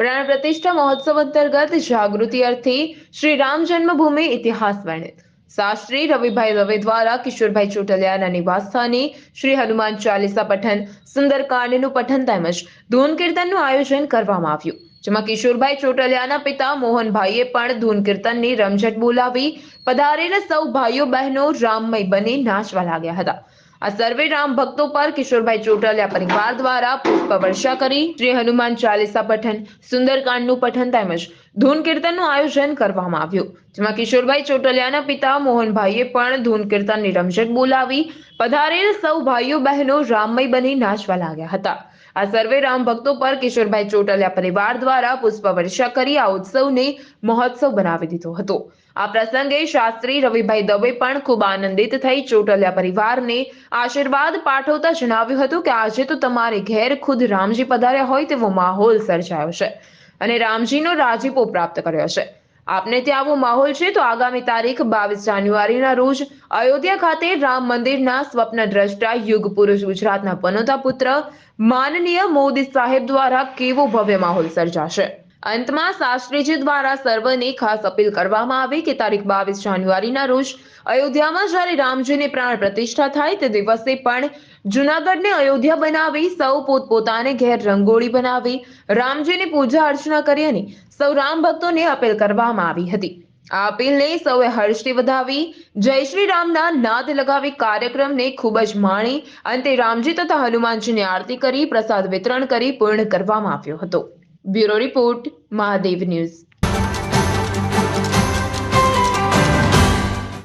પ્રાણ પ્રતિષ્ઠા મહોત્સવ અંતર્ગત જાગૃતિ અર્થે શ્રી રામ જન્મભૂમિ ઇતિહાસ વર્ણિત. શાસ્ત્રી રવિભાઈ દવે દ્વારા કિશોરભાઈ ચોટલિયાના નિવાસસ્થાને શ્રી હનુમાન ચાલીસા પઠન સુંદરકાંડનું પઠન તેમજ ધૂન કીર્તનનું આયોજન કરવામાં આવ્યું, જેમાં કિશોરભાઈ ચોટલિયાના પિતા મોહનભાઈએ પણ ધૂન કીર્તનની રમઝટ બોલાવી પધારેલા સૌ ભાઈઓ બહેનો રામમય બની નાચવા લાગ્યા હતા. આ સર્વે રામ ભક્તો પર કિશોરભાઈ ચોટલિયા પરિવાર દ્વારા પુષ્પ વર્ષા કરી. શ્રી હનુમાન ચાલીસા પઠન, સુંદરકાંડનું પઠન તેમજ ધૂન કીર્તનનું આયોજન કરવામાં આવ્યું. જેમાં કિશોરભાઈ ચોટલિયાના પિતા મોહનભાઈએ પણ ધૂન કીર્તનની રમઝટ બોલાવી. પધારેલ સૌ ભાઈઓ બહેનો રામમય બની નાચવા લાગ્યા હતા. આ સર્વે રામ ભક્તો પર કિશોરભાઈ ચોટલિયા પરિવાર દ્વારા પુષ્પ વર્ષા કરી આ ઉત્સવને મહોત્સવ બનાવી દીધો હતો. આ પ્રસંગે શાસ્ત્રી રવિભાઈ દવે પણ ખૂબ આનંદિત થઈ ચોટલિયા પરિવારને આશીર્વાદ પાઠવતા જણાવ્યું હતું કે આજે તો તમારે ઘેર ખુદ રામજી પધાર્યા હોય તેવો માહોલ સર્જાયો છે અને રામજીનો રાજીપો પ્રાપ્ત કર્યો છે. આપને ત્યાં આવો માહોલ છે તો આગામી તારીખ બાવીસ જાન્યુઆરીના રોજ અયોધ્યા ખાતે રામ મંદિરના સ્વપ્ન દ્રષ્ટા યુગ પુરુષ ગુજરાતના પનોતા પુત્ર માનનીય મોદી સાહેબ દ્વારા કેવો ભવ્ય માહોલ સર્જાશે? અંતમાં શાસ્ત્રીજી દ્વારા સર્વને ખાસ અપીલ કરવામાં આવી કે તારીખ બાવીસ જાન્યુઆરીના રોજ અયોધ્યામાં જ્યારે રામજીની પ્રાણ પ્રતિષ્ઠા થાય તે દિવસે પણ જુનાગઢને અયોધ્યા બનાવી સૌ પોતપોતાને ઘેર રંગોળી બનાવી રામજીની પૂજા અર્ચના કરી અને સૌ રામ ભક્તોને અપીલ કરવામાં આવી હતી. આ અપીલને સૌએ હર્ષથી વધાવી, જય શ્રી રામના નાદ લગાવી કાર્યક્રમને ખૂબ જ માણી અંતે રામજી તથા હનુમાનજીની આરતી કરી, પ્રસાદ વિતરણ કરી પૂર્ણ કરવામાં આવ્યો હતો. Bureau Report, Mahadev News.